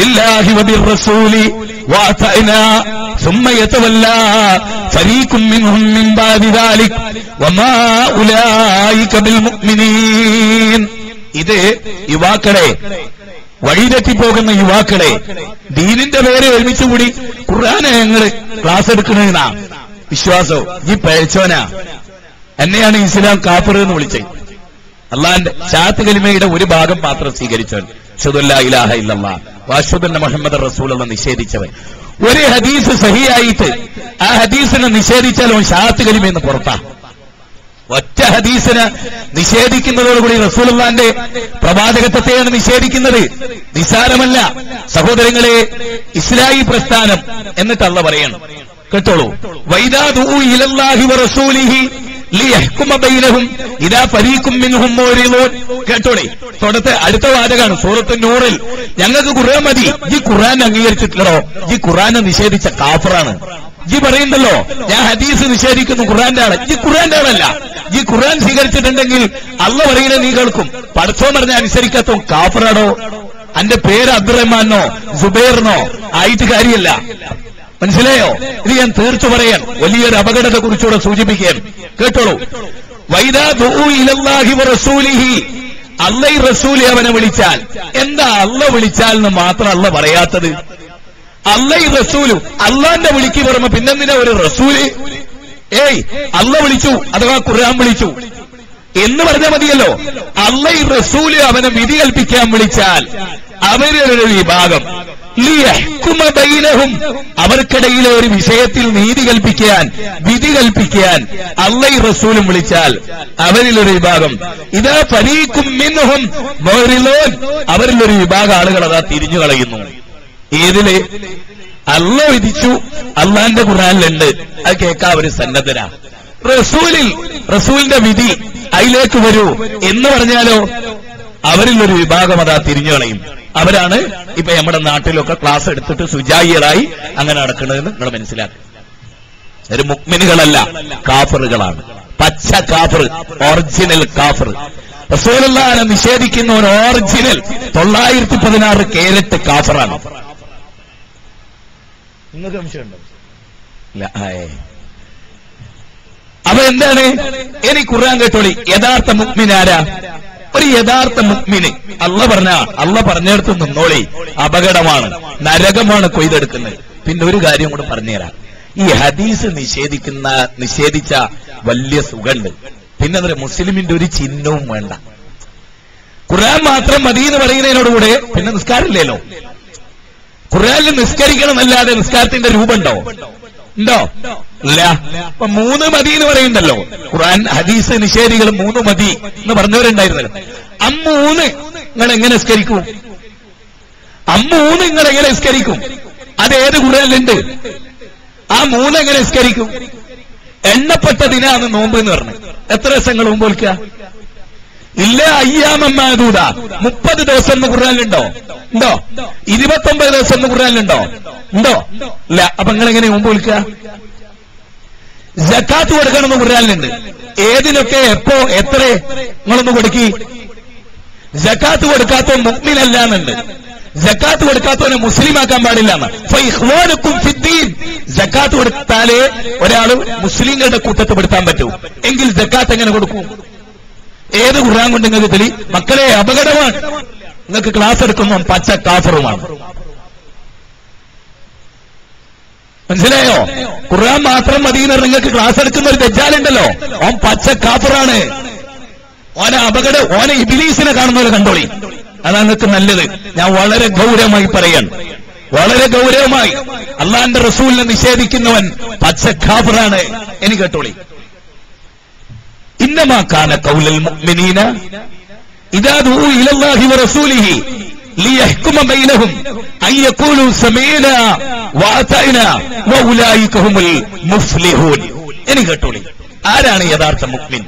بالله وبالرسول وأطعنا ثم يتولى فريق منهم من بعد ذلك وما أولئك بالمؤمنين ഇത് യുവാക്കളെ വഴിതെറ്റിപ്പോകുന്ന യുവാക്കളെ ദീനിന്റെ പേര് ഒരുമിച്ചുകൂടി ഖുർആാനെ ഞങ്ങള് ക്ലാസ് എടുക്കണെന്നാ വിശ്വാസവും ഈ പഴച്ചോനാ എന്നെയാണ് ഇസ്ലാം കാഫർ എന്ന് വിളിച്ചത് അള്ളാന്റെ ഷാത്ത് കലിമയുടെ ഒരു ഭാഗം മാത്രം സ്വീകരിച്ചവൻ ഷുദുല്ലാ ഇലാഹ ഇല്ലല്ലാ വാഷുദന്ന മുഹമ്മദ് റസൂൽ എന്ന് നിഷേധിച്ചവൻ. ഒരു ഹദീസ് സഹിയായിട്ട് ആ ഹദീസിനെ നിഷേധിച്ചാൽ അവൻ ഷാത്ത് കലിമയെന്ന് പുറത്താ. ഒറ്റ ഹദീസിന് നിഷേധിക്കുന്നതോടുകൂടി റസൂലുള്ളാന്റെ പ്രവാചകത്വത്തെയാണ് നിഷേധിക്കുന്നത്. നിസാരമല്ല സഹോദരങ്ങളെ ഇസ്ലായി പ്രസ്ഥാനം എന്നിട്ട് അല്ല പറയണം. കേട്ടോളൂ. വൈദാദു ഇലല്ലാഹി വ കേട്ടോളേ? തുടത്തെ അടുത്ത വാചകാണ് സൂറത്ത് നൂറിൽ ഞങ്ങൾക്ക് ഖുർആൻ മതി. ഈ ഖുർആൻ അംഗീകരിച്ചിട്ടില്ലടോ. ഈ ഖുർആനെ നിഷേധിച്ച കാഫറാണ്. ഈ പറയുന്നല്ലോ ഞാൻ ഹദീസ് നിഷേധിക്കുന്നു ഖുർആന്റെ ആളെ ഈ ഖുർആന്റെ ആളല്ല ഈ ഖുർആൻ സ്വീകരിച്ചിട്ടുണ്ടെങ്കിൽ അല്ല പറയുന്നത് നീ കേൾക്കും. പഠിച്ചോ പറഞ്ഞ അനുസരിക്കാത്ത കാഫിറാണോ? അന്റെ പേര് അബ്ദുറഹ്മാനോ? സുബൈറിനോ? ആയിട്ട് കാര്യമല്ല. മനസ്സിലായോ? ഇത് ഞാൻ തീർത്തു പറയാൻ വലിയൊരു അപകടത്തെ കുറിച്ചുകൂടെ സൂചിപ്പിക്കാൻ. കേട്ടോളൂ. അല്ല റസൂലി അവനെ വിളിച്ചാൽ. എന്താ അല്ല വിളിച്ചാൽ എന്ന് മാത്രം അല്ല പറയാത്തത്? അല്ലൈ റസൂലു അള്ളാന്റെ വിളിക്ക് പുറമെ പിന്നെന്തിനാ ഒരു റസൂൽ? ഏയ് അല്ല വിളിച്ചു അഥവാ ഖുർആൻ വിളിച്ചു. എന്ന് പറഞ്ഞാൽ മതിയല്ലോ. അല്ലൈ റസൂൽ അവനെ വിധി കൽപ്പിക്കാൻ വിളിച്ചാൽ അവരൊരു വിഭാഗം. ബൈനഹും അവർക്കിടയിലെ ഒരു വിഷയത്തിൽ നീതി കൽപ്പിക്കാൻ വിധി കൽപ്പിക്കാൻ അള്ളൈ റസൂലും വിളിച്ചാൽ അവരിലൊരു വിഭാഗം. ഇതാ പരീക്കും അവരിലൊരു വിഭാഗം ആളുകൾ അതാ തിരിഞ്ഞു കളയുന്നു. ഏതിൽ? അല്ല വിധിച്ചു. അള്ളാന്റെ ഖുറാനിലുണ്ട് അത് കേൾക്കാൻ ഒരു സന്നദ്ധരാ. റസൂലിൽ റസൂലിന്റെ വിധി അതിലേക്ക് വരൂ. എന്ന് പറഞ്ഞാലോ? അവരിൽ ഒരു വിഭാഗം അതാ തിരിഞ്ഞു കളയും. അവരാണ് ഇപ്പൊ നമ്മുടെ നാട്ടിലൊക്കെ ക്ലാസ് എടുത്തിട്ട് സുജായികളായി അങ്ങനെ നടക്കുന്നതെന്ന് നിങ്ങൾ മനസ്സിലാക്കും. ഒരു മുക്മിനുകളല്ല കാഫറുകളാണ്. പച്ച കാഫർ ഒറിജിനൽ കാഫർ. റസൂലെ നിഷേധിക്കുന്ന ഒരു ഒറിജിനൽ തൊള്ളായിരത്തി പതിനാറ് കേരറ്റ് കാഫറാണ്. നിങ്ങൾക്ക് സംശയമുണ്ടോ? ഇല്ല ആയേ അപ്പൊ എന്താണ്? എനിക്ക് ഖുർആൻ കേട്ടോളി. യഥാർത്ഥ മുക്മിനാരാ ഒരു യഥാർത്ഥ മുക്മിന് അല്ല പറഞ്ഞ അല്ല പറഞ്ഞെടുത്ത് നിന്നോളി. അപകടമാണ് നരകമാണ് കൊയ്തെടുക്കുന്നത്. പിന്നെ ഒരു കാര്യം കൂടെ പറഞ്ഞുതരാം. ഈ ഹദീസ് നിഷേധിക്കുന്ന നിഷേധിച്ച വലിയ സുഖണ്ട്. പിന്നെ അതൊരു മുസ്ലിമിന്റെ ഒരു ചിഹ്നവും വേണ്ട. ഖുർആൻ മാത്രം മതി എന്ന് പറയുന്നതിനോടുകൂടെ പിന്നെ നിസ്കാരമില്ലല്ലോ. ഖുർആനിൽ നിസ്കരിക്കണം എന്നല്ലാതെ നിസ്കാരത്തിന്റെ രൂപമുണ്ടോ? ഉണ്ടോ? ഇല്ല. അപ്പൊ മൂന്ന് മതി എന്ന് പറയുന്നുണ്ടല്ലോ. ഖുർആൻ ഹദീസ് നിഷേധികൾ മൂന്ന് മതി എന്ന് പറഞ്ഞവരുണ്ടായിരുന്നല്ലോ. അമ്മൂന്ന് നിങ്ങൾ എങ്ങനെ സ്കരിക്കും അമ്മൂന്ന് നിങ്ങൾ എങ്ങനെ സ്കരിക്കും അത് ഏത് ഖുർആനിലുണ്ട്? ആ മൂന്ന് എങ്ങനെ സ്കരിക്കും എണ്ണപ്പെട്ട ദിനാണ് നോമ്പ് എന്ന് പറഞ്ഞു. എത്ര ദിവസങ്ങൾ മുമ്പ് വിളിക്കുക? ഇല്ല അയ്യാമൂത മുപ്പത് ദിവസം എന്ന് ഖുർആനിലുണ്ടോ? ഉണ്ടോ? ഇരുപത്തൊമ്പത് ദിവസം എന്ന് ഖുർആനിലുണ്ടോ? ഉണ്ടോ? ഇല്ല അപ്പൊ നിങ്ങൾ എങ്ങനെ മുമ്പ് വിളിക്കുക? ജക്കാത്ത് കൊടുക്കണമെന്ന് ഖുർആനിലുണ്ട്. ഏതിനൊക്കെ എപ്പോ എത്ര നിങ്ങളൊന്ന് കൊടുക്കി? ജക്കാത്ത് കൊടുക്കാത്ത മുക്മിനല്ല എന്നുണ്ട്. ജക്കാത്ത് കൊടുക്കാത്തവനെ മുസ്ലിം ആക്കാൻ പാടില്ല ജക്കാത്ത് കൊടുത്താലേ ഒരാൾ മുസ്ലിങ്ങളുടെ കൂട്ടത്തിൽ പെടുത്താൻ പറ്റൂ. എങ്കിൽ ജക്കാത്ത് എങ്ങനെ കൊടുക്കും? ഏത് ഖുർആൻ കൊണ്ട് നിങ്ങൾക്ക് തെളി? മക്കളെ അപകടമാണ്. നിങ്ങൾക്ക് ക്ലാസ് എടുക്കുമ്പം പച്ച കാഫറുമാണ്. മനസ്സിലായോ? ഖുർആൻ മാത്രം മതി നിങ്ങൾക്ക് ക്ലാസ് എടുക്കുന്ന ഒരു ദജ്ജാലുണ്ടല്ലോ. ഓൻ പച്ച കാഫറാണ്. ഓനെ അപകട ഓനെ ഇബിലീസിനെ കാണുന്നവരെ കണ്ടോളി. അതാണ് നിങ്ങൾക്ക് നല്ലത്. ഞാൻ വളരെ ഗൗരവമായി പറയാണ് വളരെ ഗൗരവമായി. അള്ളാന്റെ റസൂലിനെ നിഷേധിക്കുന്നവൻ പച്ച കാഫറാണ്. എനിക്ക് കേട്ടോളി. إنما كان قول المؤمنين إذا دعوا إلى الله ورسوله ليحكم بينهم أن يقولوا سمعنا وأطعنا وأولئك هم المفلحون ഇനി കേട്ടോളി ആരാണ് യഥാർത്ഥ മുക്മിൻ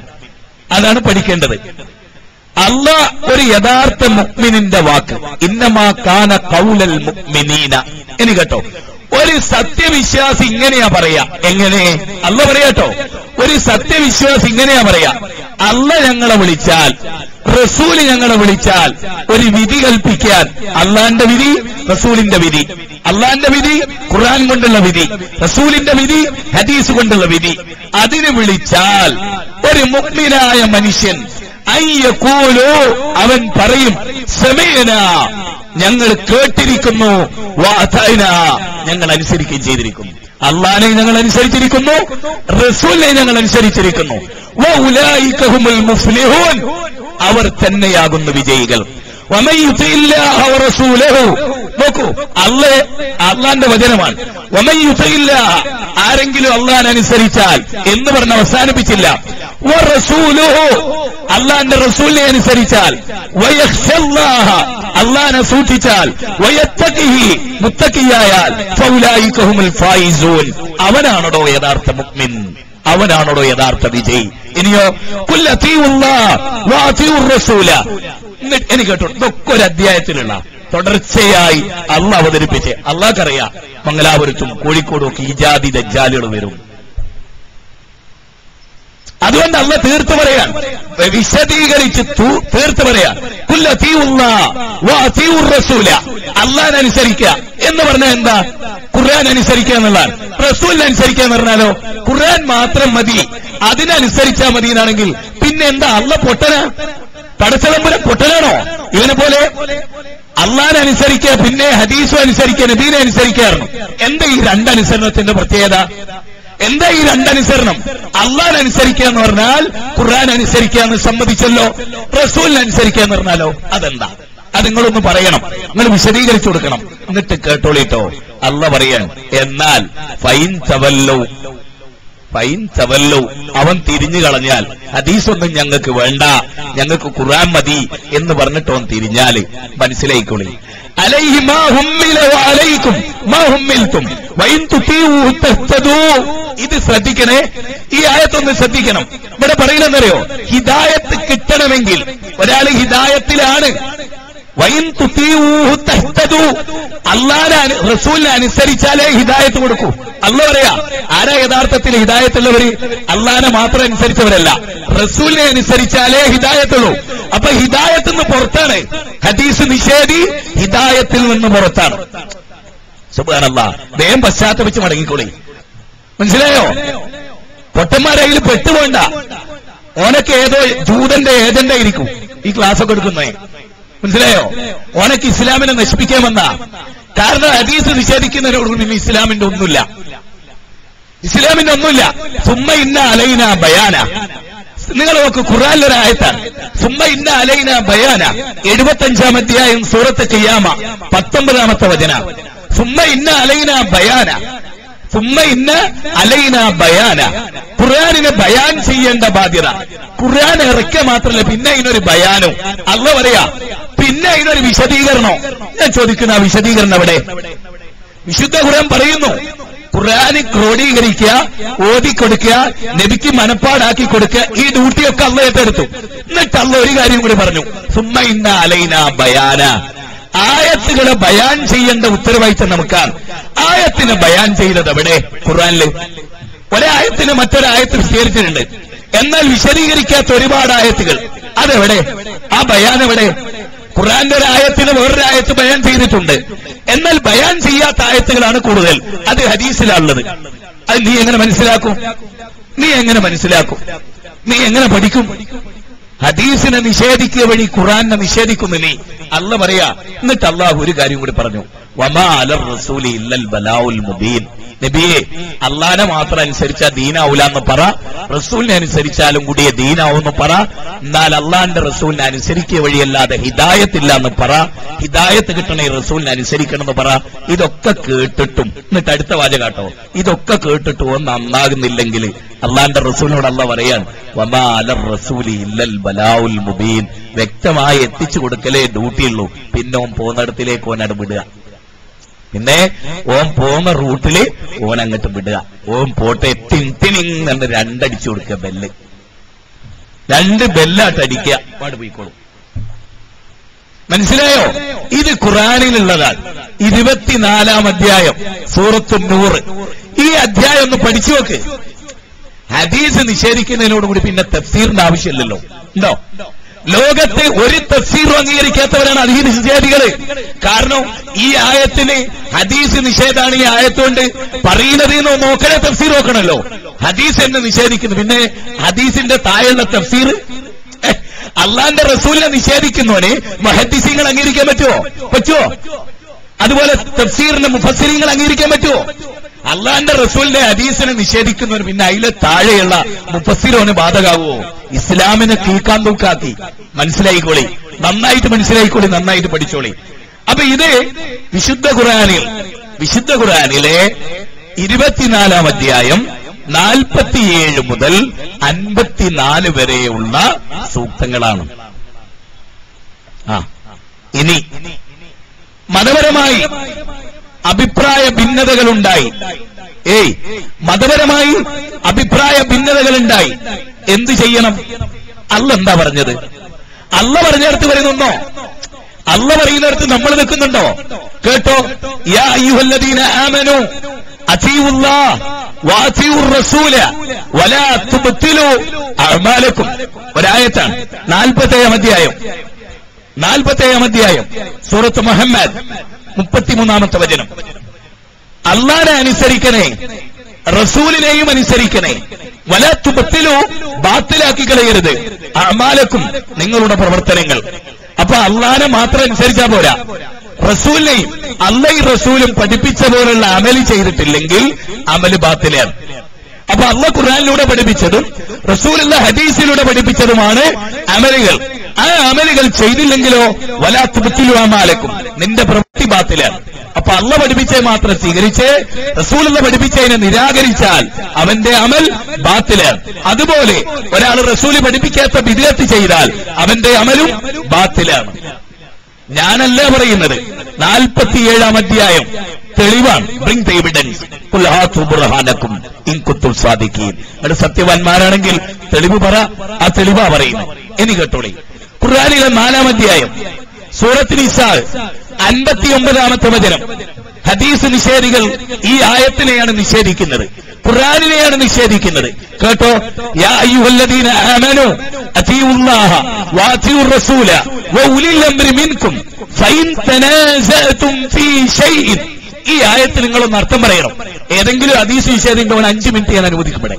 അതാണ് പഠിക്കേണ്ടത് അല്ല ഒരു യഥാർത്ഥ മുക്മിനിന്റെ വാക്ക് ഇന്നമാ കാന കൗലൽ മുക്മിനീന ഇനി കേട്ടോ ഒരു സത്യവിശ്വാസി ഇങ്ങനെയാ പറയാ. എങ്ങനെ? അല്ല പറയാട്ടോ. ഒരു സത്യവിശ്വാസി ഇങ്ങനെയാ പറയാ. അല്ല ഞങ്ങളെ വിളിച്ചാൽ റസൂൽ ഞങ്ങളെ വിളിച്ചാൽ ഒരു വിധി കൽപ്പിക്കാൻ അള്ളാന്റെ വിധി റസൂലിന്റെ വിധി. അള്ളാന്റെ വിധി ഖുർആൻ കൊണ്ടുള്ള വിധി. റസൂലിന്റെ വിധി ഹദീസ് കൊണ്ടുള്ള വിധി. അതിന് വിളിച്ചാൽ ഒരു മുഗ്മിനായ മനുഷ്യൻ അയ്യക്കൂലോ അവൻ പറയും സമയന ഞങ്ങൾ കേട്ടിരിക്കുന്നു. ഞങ്ങൾ അനുസരിക്കുകയും ചെയ്തിരിക്കുന്നു. അള്ളാനെ ഞങ്ങൾ അനുസരിച്ചിരിക്കുന്നു. റസൂലിനെ ഞങ്ങൾ അനുസരിച്ചിരിക്കുന്നു. അവർ തന്നെയാകുന്നു വിജയികൾ. നോക്കൂ അല്ലേ അള്ളാന്റെ വചനമാണ്. ആരെങ്കിലും അള്ളാൻ അനുസരിച്ചാൽ എന്ന് പറഞ്ഞ് അവസാനിപ്പിച്ചില്ല. അള്ളാന്റെ റസൂലിനെ അനുസരിച്ചാൽ. അള്ളാനെ സൂക്ഷിച്ചാൽ. അവനാണോ യഥാർത്ഥ മുക്മിൻ അവനാണോ യഥാർത്ഥ വിജയി. ഇനിയോ റസൂല. എനിക്ക് കേട്ടോ ഇതൊക്കെ ഒരു അധ്യായത്തിലുള്ള തുടർച്ചയായി അള്ള അവതരിപ്പിച്ച്. അള്ളാഹ്ക്കറിയാം മംഗലാപുരത്തും കോഴിക്കോടും ഒക്കെ ഈ ജാതി ദജ്ജാലുകൾ വരും. അതുകൊണ്ട് അല്ല തീർത്തു പറയാൻ. വിശദീകരിച്ച് തീർത്തു പറയാൻ. കുല്ല റസൂല. അള്ളാൻ അനുസരിക്കുക എന്ന് പറഞ്ഞാൽ എന്താ? ഖുർആൻ അനുസരിക്കുക എന്നുള്ളതാണ്. റസൂലിനെ അനുസരിക്കുക എന്ന് പറഞ്ഞാലോ? ഖുർആൻ മാത്രം മതി. അതിനനുസരിച്ചാ മതി എന്നാണെങ്കിൽ പിന്നെ എന്താ? അല്ല പൊട്ടന? പടച്ചതമ്പുരം പൊട്ടനാണോ? ഇവനെ പോലെ? അള്ളാനെ അനുസരിക്കുക പിന്നെ ഹദീസും അനുസരിക്കുക നബീനെ അനുസരിക്കാറുണ്ട് എന്താ ഈ രണ്ടനുസരണത്തിന്റെ പ്രത്യേകത? എന്താ ഈ രണ്ടനുസരണം? അള്ളാൻ അനുസരിക്കുക എന്ന് പറഞ്ഞാൽ ഖുർആൻ അനുസരിക്കുക എന്ന് സമ്മതിച്ചല്ലോ റസൂലിനെ അനുസരിക്കുക എന്ന് പറഞ്ഞാലോ? അതെന്താ? അത് നിങ്ങളൊന്ന് പറയണം. നിങ്ങൾ വിശദീകരിച്ചു കൊടുക്കണം. എന്നിട്ട് കേട്ടോളിട്ടോ. അല്ല പറയാൻ എന്നാൽ ഫൈൻ ചവല്ലോ ഫൈൻ ചവല്ലോ അവൻ തിരിഞ്ഞു കളഞ്ഞാൽ ഹദീസൊന്നും ഞങ്ങൾക്ക് വേണ്ട. ഞങ്ങൾക്ക് ഖുർആൻ മതി എന്ന് പറഞ്ഞിട്ട് അവൻ തിരിഞ്ഞാൽ മനസ്സിലായിക്കോളി. അലൈഹി മാ ഹുമ്മില വൈൻ തഹ്തദൂ. ഇത് ശ്രദ്ധിക്കണേ. ഈ ആയത്തൊന്ന് ശ്രദ്ധിക്കണം. ഇവിടെ പറയണെന്നറിയോ ഹിദായത്ത് കിട്ടണമെങ്കിൽ. ഒരാൾ ഹിദായത്തിലാണ്. വൈൻ റസൂലിനെ അനുസരിച്ചാലേ ഹിദായത്ത് കൊടുക്കൂ. അല്ല പറയാ ആരാ യഥാർത്ഥത്തിൽ ഹിദായത്തുള്ളവര്? അള്ളാനെ മാത്രം അനുസരിച്ചവരല്ല. റസൂലിനെ അനുസരിച്ചാലേ ഹിദായത്തുള്ളൂ. അപ്പൊ ഹിദായത്ത് നിന്ന് പുറത്താണ്. ഹദീസ് നിഷേധി ഹിദായത്തിൽ നിന്ന് പുറത്താണ്. സുബാനല്ല വേഗം പശ്ചാത്തപിച്ച് മടങ്ങിക്കോളി. മനസ്സിലായോ? പൊട്ടന്മാരയിൽ പെട്ടുപോണ്ട. ഓനക്ക് ഏതോ ജൂതന്റെ ഏജന്റ് ആയിരിക്കും ഈ ക്ലാസ് ഒക്കെ എടുക്കുന്നേ. മനസ്സിലായോ? ഓനക്ക് ഇസ്ലാമിനെ നശിപ്പിക്കാൻ വന്ന. കാരണം ഹദീസ് നിഷേധിക്കുന്നതിനോട് പിന്നെ ഇസ്ലാമിന്റെ ഒന്നുമില്ല. ഇസ്ലാമിന്റെ ഒന്നുമില്ല. സുമ്മ ഇന്ന അലൈന ബയാന. നിങ്ങൾ നോക്ക് ഖുറാനിലൊരു ആയത്താണ്. സുമ്മ ഇന്ന അലൈന ബയാന. എഴുപത്തഞ്ചാം അധ്യായം സൂറത്ത് ചെയ്യാമ പത്തൊമ്പതാമത്തെ വചന. സുമ്മ ഇന്ന അലൈന ബയാന. സുമ്മ ഇന്ന അലൈന ബയാന ഖുർആാനിനെ ബയാൻ ചെയ്യേണ്ട ബാധ്യത. ഖുർആൻ ഇറക്കുക മാത്രമല്ല പിന്നെ അതിനൊരു ബയാനോ. അല്ല പറയാ പിന്നെ അതിനൊരു വിശദീകരണോ ഞാൻ ചോദിക്കുന്ന ആ വിശദീകരണം എവിടെ? വിശുദ്ധ ഖുർആൻ പറയുന്നു ഖുർആാനി ക്രോഡീകരിക്കുക ഓതിക്കൊടുക്കുക നബിക്ക് മനപ്പാടാക്കി കൊടുക്കുക ഈ ഡ്യൂട്ടിയൊക്കെ അല്ല ഏറ്റെടുത്തു. എന്നിട്ട് അല്ല ഒരു കാര്യം കൂടി പറഞ്ഞു സുമ്മ ഇന്ന അലൈന ബയാന. ആയത്തുകളെ ബയാൻ ചെയ്യേണ്ട ഉത്തരവാദിത്തം നമുക്കാണ്. ആയത്തിനെ ബയാൻ ചെയ്തത് അവിടെ ഖുർആാനിൽ. ഒരായത്തിന് മറ്റൊരായത്ത് വിശദീകരിച്ചിട്ടുണ്ട് എന്നാൽ വിശദീകരിക്കാത്ത ഒരുപാട് ആയത്തുകൾ. അതെവിടെ? ആ ബയാൻ എവിടെ? ഖുറാന്റെ ഒരു ആയത്തിന് വേറൊരു ആയത്ത് ബയാൻ ചെയ്തിട്ടുണ്ട്. എന്നാൽ ബയാൻ ചെയ്യാത്ത ആയത്തുകളാണ് കൂടുതൽ. അത് ഹദീസിലാണുള്ളത്. അത് നീ എങ്ങനെ മനസ്സിലാക്കും? നീ എങ്ങനെ മനസ്സിലാക്കും? നീ എങ്ങനെ പഠിക്കും? ഹദീസിനെ നിഷേധിക്കുക വഴി ഖുറാനെ നിഷേധിക്കുന്നു നീ അല്ല പറയാ. എന്നിട്ട് അള്ളാഹു ഒരു കാര്യം കൂടി പറഞ്ഞു. നബിയെ അള്ളാനെ മാത്രം അനുസരിച്ചാ ദീനാവൂല എന്ന് പറ. റസൂലിനെ അനുസരിച്ചാലും കൂടിയ ദീനാവൂന്ന് പറ. എന്നാൽ അള്ളാന്റെ റസൂലിനെ അനുസരിക്കുക വഴിയല്ലാതെ ഹിദായത്തില്ല എന്ന് പറ. ഹിദായത്ത് കിട്ടണേ റസൂലിനെ അനുസരിക്കണം എന്ന് പറ. ഇതൊക്കെ കേട്ടിട്ടും എന്നിട്ട് അടുത്ത വാച കാട്ടോ. ഇതൊക്കെ കേട്ടിട്ടും ഒന്ന് നന്നാകുന്നില്ലെങ്കിൽ അള്ളാന്റെ റസൂലിനോട് അല്ല പറയാണ് വ്യക്തമായി എത്തിച്ചു കൊടുക്കലേ ഡ്യൂട്ടിയുള്ളൂ പിന്നെ ഓൻ പോകുന്നിടത്തിലേക്ക് ഓനട് വിടുക. പിന്നെ ഓൻ പോകുന്ന റൂട്ടിൽ ഓൻ അങ്ങോട്ട് വിടുക. ഓൻ പോട്ടെ എന്ന് രണ്ടടിച്ചു കൊടുക്കുക ബെല്ല്. രണ്ട് ബെല്ലാട്ട് അടിക്കുക പാട് പോയിക്കോളും. മനസ്സിലായോ? ഇത് ഖുറാനിലുള്ളതാണ്. ഇരുപത്തിനാലാം അധ്യായം സൂറത്ത് നൂറ്. ഈ അധ്യായം ഒന്ന് പഠിച്ചു നോക്ക്. ഹദീസ് നിഷേധിക്കുന്നതിനോടുകൂടി പിന്നെ തഫ്സീറിന്റെ ആവശ്യമില്ലല്ലോ. ഉണ്ടോ? ലോകത്തെ ഒരു തഫ്സീറും അംഗീകരിക്കാത്തവരാണ് ഹദീസ് നിഷേധികൾ കാരണം ഈ ആയത്തിന് ഹദീസ് നിഷേധാണ് ഈ ആയത്തുകൊണ്ട് പറയുന്നത് എന്ന് നോക്കണേ തഫ്സീർ നോക്കണല്ലോ. ഹദീസ് എന്ന് നിഷേധിക്കുന്നു. പിന്നെ ഹദീസിന്റെ താഴെയുള്ള തഫ്സീർ? അള്ളാന്റെ റസൂലിനെ നിഷേധിക്കുന്നവനെ മഹദീസിങ്ങൾ അംഗീകരിക്കാൻ പറ്റുമോ പറ്റുമോ അതുപോലെ തഫ്സീറിന്റെ മുഫസ്സിരിങ്ങൾ അംഗീകരിക്കാൻ പറ്റുമോ അള്ളാന്റെ റസൂലിന്റെ ഹദീസിനെ നിഷേധിക്കുന്നവർ പിന്നെ അതിലെ താഴെയുള്ള മുപ്പസിലോന് ബാധകാവോ? ഇസ്ലാമിനെ കീക്കാൻ തൂക്കാക്കി. മനസ്സിലായിക്കോളി. നന്നായിട്ട് മനസ്സിലായിക്കോളി നന്നായിട്ട് പഠിച്ചോളി. അപ്പൊ ഇത് വിശുദ്ധ ഖുറാനിൽ വിശുദ്ധ ഖുറാനിലെ ഇരുപത്തിനാലാം അധ്യായം നാൽപ്പത്തിയേഴ് മുതൽ അൻപത്തിനാല് വരെയുള്ള സൂക്തങ്ങളാണ്. ആ ഇനി മതപരമായി അഭിപ്രായ ഭിന്നതകളുണ്ടായി. ഏയ് മതപരമായി അഭിപ്രായ ഭിന്നതകളുണ്ടായി. എന്ത് ചെയ്യണം? അല്ല എന്താ പറഞ്ഞത്? അല്ല പറഞ്ഞിടത്ത് വരുന്നുണ്ടോ അല്ല പറയുന്നിടത്ത് നമ്മൾ നിൽക്കുന്നുണ്ടോ? കേട്ടോ? യാ അയ്യുഹല്ലദീന ഒരായത്താണ്. നാൽപ്പത്തേഴാം അധ്യായം. നാൽപ്പത്തേഴാം അധ്യായം. സൂറത്ത് മുഹമ്മദ്. മുപ്പത്തിമൂന്നാമത്തെ വചനം. അള്ളാനെ അനുസരിക്കണേ റസൂലിനെയും അനുസരിക്കണേ. വലത്തു പത്തിലോ ബാത്തിലാക്കി കളയരുത്. അമാലക്കും നിങ്ങളുടെ പ്രവർത്തനങ്ങൾ. അപ്പൊ അള്ളാനെ മാത്രം അനുസരിച്ചാ പോരാ. റസൂലിനെയും അള്ളയും റസൂലും പഠിപ്പിച്ച പോലുള്ള അമൽ ചെയ്തിട്ടില്ലെങ്കിൽ അമൽ ബാത്തിലാണ്. അപ്പൊ അള്ള ഖുർആാനിലൂടെ പഠിപ്പിച്ചതും റസൂലുള്ള ഹദീസിലൂടെ പഠിപ്പിച്ചതുമാണ് അമലുകൾ. ആ അമലുകൾ ചെയ്തില്ലെങ്കിലോ? വലാത്തുപത്തിലും ആ മാലക്കും നിന്റെ പ്രവൃത്തി ബാത്തിലാണ്. അപ്പൊ അള്ള പഠിപ്പിച്ചേ മാത്രം സ്വീകരിച്ച് റസൂലുള്ള പഠിപ്പിച്ചതിനെ നിരാകരിച്ചാൽ അവന്റെ അമൽ ബാത്തിലാണ്. അതുപോലെ ഒരാൾ റസൂൽ പഠിപ്പിക്കാത്ത വിദേഹത്ത് ചെയ്താൽ അവന്റെ അമലും ബാത്തിലാണ്. ഞാനല്ല പറയുന്നത്? നാൽപ്പത്തിയേഴാം അധ്യായം തെളിവാണ്. ബ്രിങ് ദ എവിഡൻസ് ഇൻകുത്തുൽ സാധിക്കുകയും എന്നിട്ട് സത്യവാന്മാരാണെങ്കിൽ തെളിവ് പറ ആ തെളിവാ പറയുന്നത്. എനി കേട്ടോളി. ഖുർആനിലെ നാലാം അധ്യായം സൂറത്തിൽ ഇസാൽ അൻപത്തിയൊമ്പതാമത്തെ വചനം. ഹദീസ് നിഷേധികൾ ഈ ആയത്തിനെയാണ് നിഷേധിക്കുന്നത്. ഖുർആാനിനെയാണ് നിഷേധിക്കുന്നത്. കേട്ടോ? യാ അയ്യുഹല്ലദീന ഈ ആയത്തിൽ നിങ്ങളൊന്ന് അർത്ഥം പറയണം. ഏതെങ്കിലും ഹദീസ് നിഷേധിക്കുമ്പോൾ അഞ്ചു മിനിറ്റ് ഞാൻ അനുവദിക്കപ്പെടെ.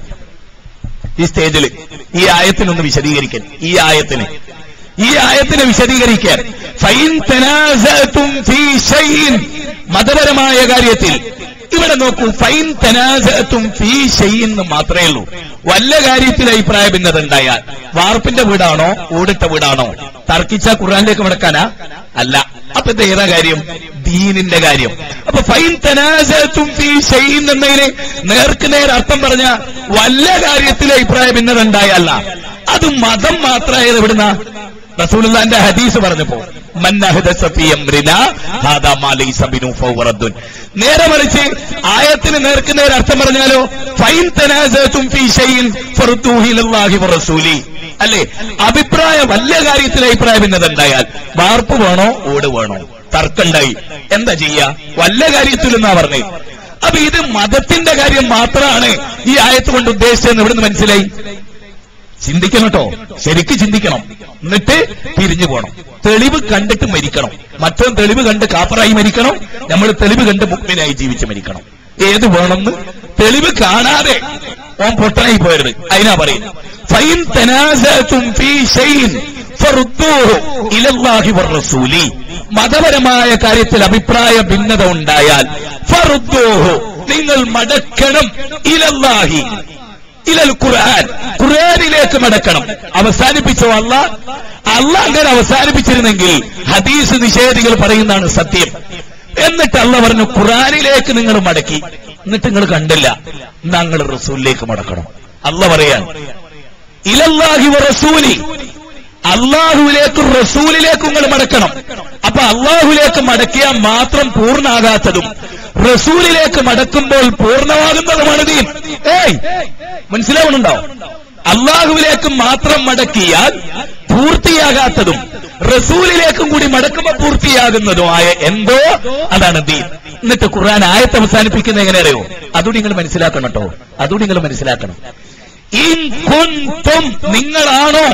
ഈ സ്റ്റേജിൽ ഈ ആയത്തിനൊന്ന് വിശദീകരിക്കാൻ. ഈ ആയത്തിന്. ഈ ആയത്തിനെ വിശദീകരിക്കാൻ. ഫീ മതപരമായ കാര്യത്തിൽ ഇവിടെ നോക്കൂ ഫൈൻ തനാസത്തും ഫീ ചെയ്യുന്നു മാത്രമേ ഉള്ളൂ. വല്ല കാര്യത്തിൽ അഭിപ്രായ ഭിന്നത ഉണ്ടായാൽ വാർപ്പിന്റെ വീടാണോ ഓടിട്ട വീടാണോ? തർക്കിച്ച ഖുർആനിലേക്ക് മടക്കാനാ? അല്ല. അപ്പൊ ഇത് ഏതാ കാര്യം? ദീനിന്റെ കാര്യം. അപ്പൊ ഫൈൻ തനാസത്തും ഫീ ചെയ്യുന്നതിന് എന്നതിന് നേർക്ക് നേർ അർത്ഥം പറഞ്ഞ വല്ല കാര്യത്തിൽ അഭിപ്രായ ഭിന്നത ഉണ്ടായല്ല അത് മതം മാത്രമായത് എവിടുന്ന? റസൂലിന്റെ ഹദീസ് പറഞ്ഞപ്പോ മന്നഹദ സഫി ഫീ അംരിനാ ഹാദാ മാ ലൈസ ബിനു ഫഹുവ റദ്ദുൻ. നേരെ മറിച്ച് ആയത്തിന് നേർക്കുന്ന ഒരു അർത്ഥം പറഞ്ഞാലോ ഫൈൻ തനാസൂലി അല്ലേ? അഭിപ്രായ വല്ല കാര്യത്തിൽ അഭിപ്രായ ഭിന്നത ഉണ്ടായാൽ വാർപ്പ് വേണോ ഓട് വേണോ? തർക്കണ്ടായി. എന്താ ചെയ്യാ? വല്ല കാര്യത്തിലെന്നാ പറഞ്ഞേ. അപ്പൊ ഇത് മതത്തിന്റെ കാര്യം മാത്രമാണ് ഈ ആയത്ത് കൊണ്ട് ഉദ്ദേശിച്ചതെന്ന് ഇവിടുന്ന് മനസ്സിലായി? ചിന്തിക്കണം കേട്ടോ. ശരിക്ക് ചിന്തിക്കണം. എന്നിട്ട് തിരിഞ്ഞു പോകണം തെളിവ് കണ്ടിട്ട് മരിക്കണം. മറ്റോ തെളിവ് കണ്ട് കാപ്പറായി മരിക്കണം. നമ്മൾ തെളിവ് കണ്ട് മുക്മിനായി ജീവിച്ച് മരിക്കണം. ഏത് വേണമെന്ന്? തെളിവ് കാണാതെ ഓൻ പൊട്ടനായി പോയരുത്. അതിനാ പറയുന്നത്. ഫൈൻ മതപരമായ കാര്യത്തിൽ അഭിപ്രായ ഭിന്നത ഉണ്ടായാൽ നിങ്ങൾ മടക്കണം ഇലല്ലാഹി. ഇലൽ ഖുർആൻ. ഖുർആനിലേക്ക് മടക്കണം. അവസാനിപ്പിച്ചോ അല്ല അല്ല അങ്ങനെ അവസാനിപ്പിച്ചിരുന്നെങ്കിൽ ഹദീസ് നിഷേധികൾ പറയുന്നതാണ് സത്യം. എന്നിട്ട് അല്ല പറഞ്ഞു ഖുർആനിലേക്ക് നിങ്ങൾ മടക്കി. എന്നിട്ട് നിങ്ങൾ കണ്ടില്ല. നിങ്ങൾ റസൂലിലേക്ക് മടക്കണം. അല്ല പറയാൻ. ഇലല്ലാഹി റസൂലി. അള്ളാഹുവിലേക്കും റസൂലിലേക്കും നിങ്ങൾ മടക്കണം. അപ്പൊ അള്ളാഹുലേക്ക് മടക്കിയാൽ മാത്രം പൂർണാകാത്തതും റസൂലിലേക്ക് മടക്കുമ്പോൾ പൂർണമാകുന്നതുമാണ് ദീൻ. ഏയ് മനസ്സിലാവുന്നുണ്ടോ? അള്ളാഹുവിലേക്ക് മാത്രം മടക്കിയാൽ പൂർത്തിയാകാത്തതും റസൂലിലേക്കും കൂടി മടക്കുമ്പോൾ പൂർത്തിയാകുന്നതുമായ എന്തോ അതാണ് ദീൻ. എന്നിട്ട് ഖുർആൻ ആയത്ത് അവസാനിപ്പിക്കുന്ന എങ്ങനെ അറിയോ അതുകൂടി നിങ്ങൾ മനസ്സിലാക്കണം കേട്ടോ. അതുകൂടി നിങ്ങൾ മനസ്സിലാക്കണം. ഇൻ കുൻതും നിങ്ങളാണോ?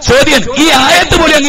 ചോദ്യം ഈ ആയത്ത് പോലും